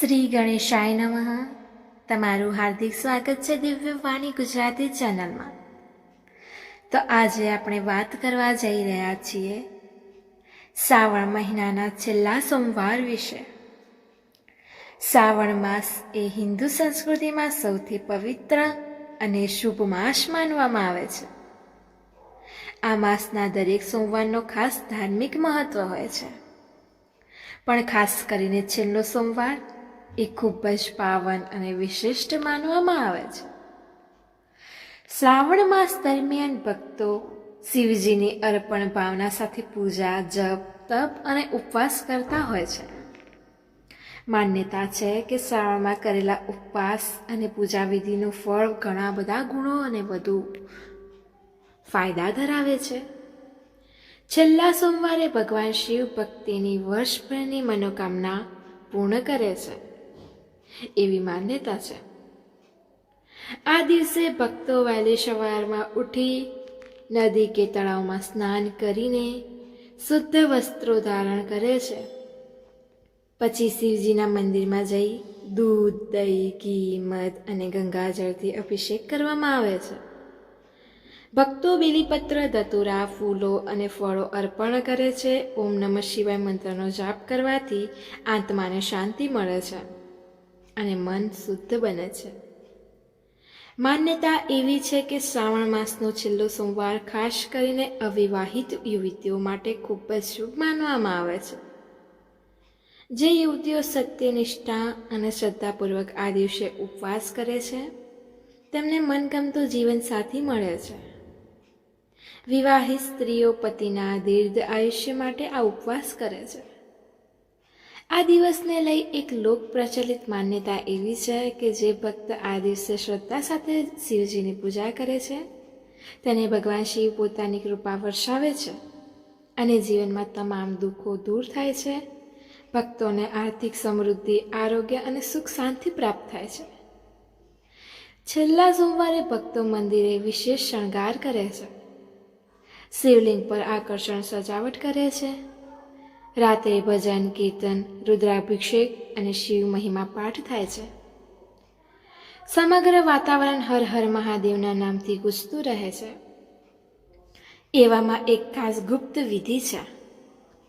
શ્રી ગણેશાય નમઃ. તમારું હાર્દિક સ્વાગત છે દિવ્ય વાણી ગુજરાતી ચેનલમાં. તો આજે આપણે વાત કરવા જઈ રહ્યા છીએ શ્રાવણ મહિનાના છેલ્લા સોમવાર વિશે. શ્રાવણ માસ એ હિન્દુ સંસ્કૃતિમાં સૌથી પવિત્ર અને શુભ માસ માનવામાં આવે છે. આ માસના દરેક સોમવારનો ખાસ ધાર્મિક મહત્વ હોય છે. પણ ખાસ કરીને છેલ્લો સોમવાર એ ખૂબ જ પાવન અને વિશિષ્ટ માનવામાં આવે છે. શ્રાવણ માસ દરમિયાન ભક્તો શિવજીની અર્પણ ભાવના સાથે પૂજા, જપ, તપ અને ઉપવાસ કરતા હોય છે. માન્યતા છે કે શ્રાવણમાં કરેલા ઉપવાસ અને પૂજા વિધિનું ફળ ઘણા બધા ગુણો અને વધુ ફાયદા ધરાવે છે. છેલ્લા સોમવારે ભગવાન શિવ ભક્તિની વર્ષભરની મનોકામના પૂર્ણ કરે છે. એવી માન્યતા છે. આ દિવસે ભક્તો વહેલી સવારમાં ઉઠી નદી કે તળાવમાં સ્નાન કરીને શુદ્ધ વસ્ત્રો ધારણ કરે છે. પછી શિવજીના મંદિરમાં જઈ દૂધ, દહીં, ઘી, મધ અને ગંગાજળથી અભિષેક કરવામાં આવે છે. ભક્તો બીલીપત્ર, ધતુરા, ફૂલો અને ફળો અર્પણ કરે છે. ઓમ નમઃ શિવાય મંત્રનો જાપ કરવાથી આત્માને શાંતિ મળે છે. અને મન શુદ્ધ બને છે. માન્યતા એવી છે કે શ્રાવણ માસનો છેલ્લો સોમવાર ખાસ કરીને અવિવાહિત યુવતીઓ માટે ખૂબ જ શુભ માનવામાં આવે છે. જે યુવતીઓ સત્યનિષ્ઠા અને શ્રદ્ધાપૂર્વક આ દિવસે ઉપવાસ કરે છે, તેમને મનગમતું જીવનસાથી મળે છે. વિવાહિત સ્ત્રીઓ પતિના દીર્ઘ આયુષ્ય માટે આ ઉપવાસ કરે છે. આ દિવસને લઈ એક લોક પ્રચલિત માન્યતા એવી છે કે જે ભક્ત આ દિવસે શ્રદ્ધા સાથે શિવજીની પૂજા કરે છે. તેને ભગવાન શિવ પોતાની કૃપા વર્ષાવે છે અને જીવનમાં તમામ દુઃખો દૂર થાય છે. ભક્તોને આર્થિક સમૃદ્ધિ, આરોગ્ય અને સુખ શાંતિ પ્રાપ્ત થાય છે. છેલ્લા સોમવારે ભક્તો મંદિરે વિશેષ શણગાર કરે છે. શિવલિંગ પર આકર્ષણ સજાવટ કરે છે. રાત્રે ભજન, કીર્તન, રુદ્રાભિષેક અને શિવ મહિમા પાઠ થાય છે. સમગ્ર વાતાવરણ હર હર મહાદેવના નામથી ગુજતું રહે છે. એવામાં એક ખાસ ગુપ્ત વિધિ છે,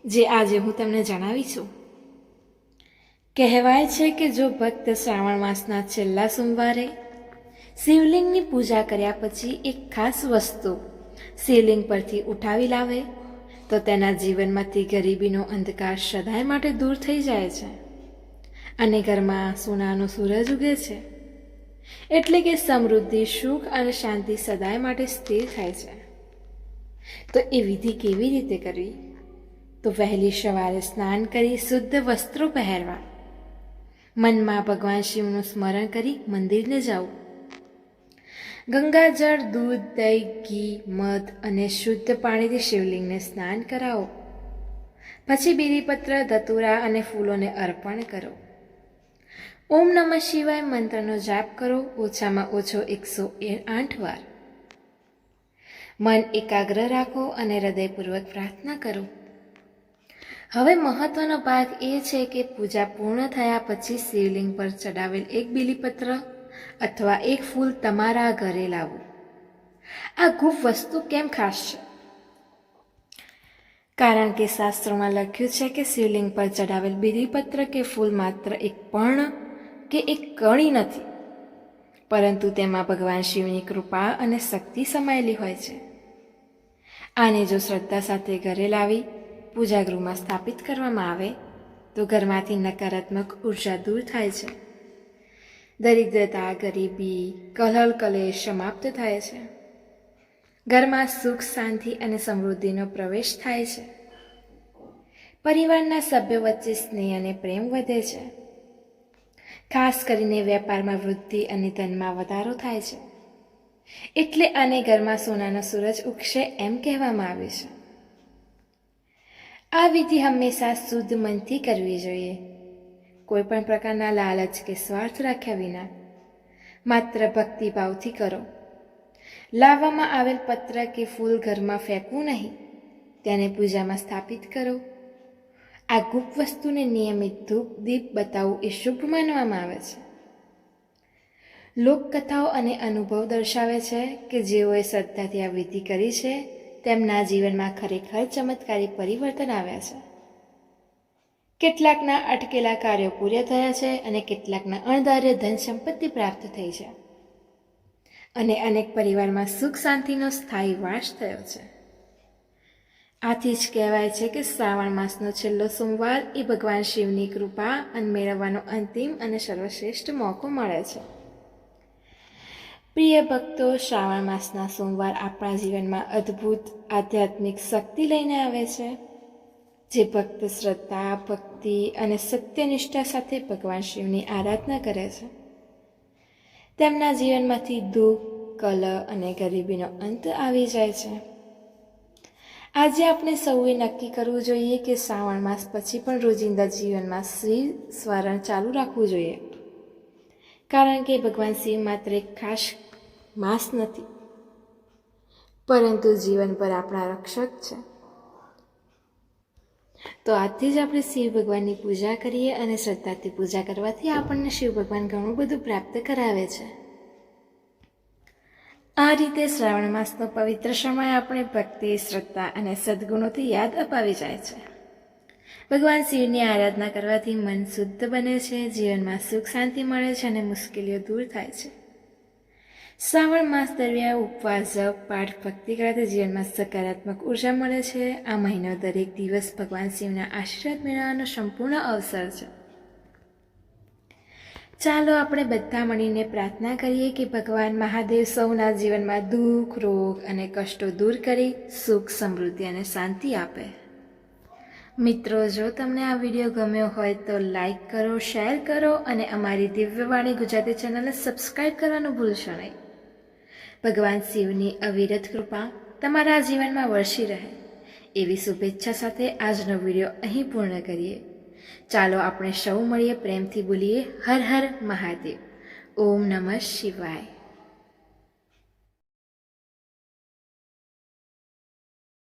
જે આજે હું તમને જણાવી છું. કહેવાય છે કે જો ભક્ત શ્રાવણ માસના છેલ્લા સોમવારે શિવલિંગની પૂજા કર્યા પછી એક ખાસ વસ્તુ શિવલિંગ પરથી ઉઠાવી લાવે તો તેના જીવનમાંથી ગરીબીનો અંધકાર સદાય માટે દૂર થઈ જાય છે. અને ઘરમાં સોનાનો સૂરજ ઉગે છે. એટલે કે સમૃદ્ધિ, સુખ અને શાંતિ સદાય માટે સ્થિર થાય છે. તો એ વિધિ કેવી રીતે કરવી? તો વહેલી સવારે સ્નાન કરી શુદ્ધ વસ્ત્રો પહેરવા. મનમાં ભગવાન શિવનું સ્મરણ કરી મંદિરને જવું. ગંગાજળ, દૂધ, દહીં, ઘી, મધ અને શુદ્ધ પાણીથી શિવલિંગને સ્નાન કરાવો. પછી બીરીપત્ર ધતુરા અને ફૂલોને અર્પણ કરો. ઓમ નમઃ શિવાય મંત્રનો જાપ કરો, ઓછામાં ઓછો એકસો આઠ વાર. મન એકાગ્ર રાખો અને હૃદયપૂર્વક પ્રાર્થના કરો. હવે મહત્વનો ભાગ એ છે કે પૂજા પૂર્ણ થયા પછી શિવલિંગ પર ચડાવેલ એક બીલીપત્ર અથવા એક ફૂલ તમારા ઘરે લાવવું આ ગુપ વસ્તુ કેમ ખાસ છે? કારણ કે શાસ્ત્રોમાં લખ્યું છે કે શિવલિંગ પર ચડાવેલ બીલીપત્ર કે ફૂલ માત્ર એક પર્ણ કે એક કણી નથી. પરંતુ તેમાં ભગવાન શિવની કૃપા અને શક્તિ સમાયેલી હોય છે. આને જો શ્રદ્ધા સાથે ઘરે લાવી, પૂજાગૃહમાં સ્થાપિત કરવામાં આવે, તો ઘરમાંથી નકારાત્મક ઊર્જા દૂર થાય છે. દરિદ્રતા, ગરીબી કલહલ કલેશ સમાપ્ત થાય છે. ઘરમાં સુખ, શાંતિ અને સમૃદ્ધિનો પ્રવેશ થાય છે. પરિવારના સભ્યો વચ્ચે સ્નેહ અને પ્રેમ વધે છે. ખાસ કરીને વેપારમાં વૃદ્ધિ અને ધનમાં વધારો થાય છે. એટલે આને ઘરમાં સોનાનો સૂરજ ઉગશે એમ કહેવામાં આવે છે. આ વિધિ હંમેશા શુદ્ધ મનથી કરવી જોઈએ. કોઈ પણ પ્રકારના લાલચ કે સ્વાર્થ રાખ્યા વિના, માત્ર ભક્તિભાવથી કરો. લાવવામાં આવેલ પત્ર કે ફૂલ ઘરમાં ફેંકવું નહીં, તેને પૂજામાં સ્થાપિત કરો. આ ગુપ્ત વસ્તુને નિયમિત ધૂપ, દીપ બતાવવું એ શુભ માનવામાં આવે છે. લોકકથાઓ અને અનુભવ દર્શાવે છે કે જેઓએ શ્રદ્ધાથી આ વિધિ કરી છે, તેમના જીવનમાં ખરેખર ચમત્કારી પરિવર્તન આવ્યા છે. કેટલાકના અટકેલા કાર્યો પૂર્યા થયા છે અને કેટલાકના અણધાર્ય ધન સંપત્તિ પ્રાપ્ત થઈ છે. અને અનેક પરિવારમાં સુખ શાંતિનો સ્થાયી વાસ થયો છે. આથી જ કહેવાય છે કે શ્રાવણ માસનો છેલ્લો સોમવાર એ ભગવાન શિવની કૃપા અને મેળવવાનો અંતિમ અને સર્વશ્રેષ્ઠ મોકો મળે છે. પ્રિય ભક્તો, શ્રાવણ માસના સોમવાર આપણા જીવનમાં અદ્ભુત આધ્યાત્મિક શક્તિ લઈને આવે છે. જે ભક્ત શ્રદ્ધા, ભક્તિ અને સત્યનિષ્ઠા સાથે ભગવાન શિવની આરાધના કરે છે. તેમના જીવનમાંથી દુઃખ, કલહ અને ગરીબીનો અંત આવી જાય છે. આજે આપણે સૌએ નક્કી કરવું જોઈએ કે શ્રાવણ માસ પછી પણ રોજિંદા જીવનમાં શ્રી સ્મરણ ચાલુ રાખવું જોઈએ. કારણ કે ભગવાન શિવ માત્ર એક ખાસ માસ નથી, પરંતુ જીવન પર આપણા રક્ષક છે. તો આજથી જ આપણે શિવ ભગવાનની પૂજા કરીએ અને શ્રદ્ધાથી પૂજા કરવાથી આપણને શિવ ભગવાન ઘણું બધું પ્રાપ્ત કરાવે છે. આ રીતે શ્રાવણ માસનો પવિત્ર સમય આપણે ભક્તિ, શ્રદ્ધા અને સદગુણોથી યાદ અપાવી જાય છે. ભગવાન શિવની આરાધના કરવાથી મન શુદ્ધ બને છે, જીવનમાં સુખ શાંતિ મળે છે અને મુશ્કેલીઓ દૂર થાય છે. શ્રાવણ માસ દરમિયાન ઉપવાસ પાઠ, ભક્તિ કરવાથી જીવનમાં સકારાત્મક ઊર્જા મળે છે. આ મહિનો દરેક દિવસ ભગવાન શિવના આશીર્વાદ મેળવવાનો સંપૂર્ણ અવસર છે. ચાલો આપણે બધા મળીને પ્રાર્થના કરીએ કે ભગવાન મહાદેવ સૌના જીવનમાં દુઃખ, રોગ અને કષ્ટો દૂર કરી, સુખ, સમૃદ્ધિ અને શાંતિ આપે. મિત્રો, જો તમને આ વીડિયો ગમ્યો હોય તો લાઈક કરો, શેર કરો અને અમારી દિવ્યવાણી ગુજરાતી ચેનલને સબસ્ક્રાઈબ કરવાનું ભૂલશો નહીં. ભગવાન શિવની અવિરત કૃપા તમારા જીવનમાં વરસી રહે. એવી શુભેચ્છા સાથે આજનો વીડિયો અહીં પૂર્ણ કરીએ. ચાલો આપણે સૌ મળીએ પ્રેમથી બોલીએ હર હર મહાદેવ. ઓમ નમઃ શિવાય.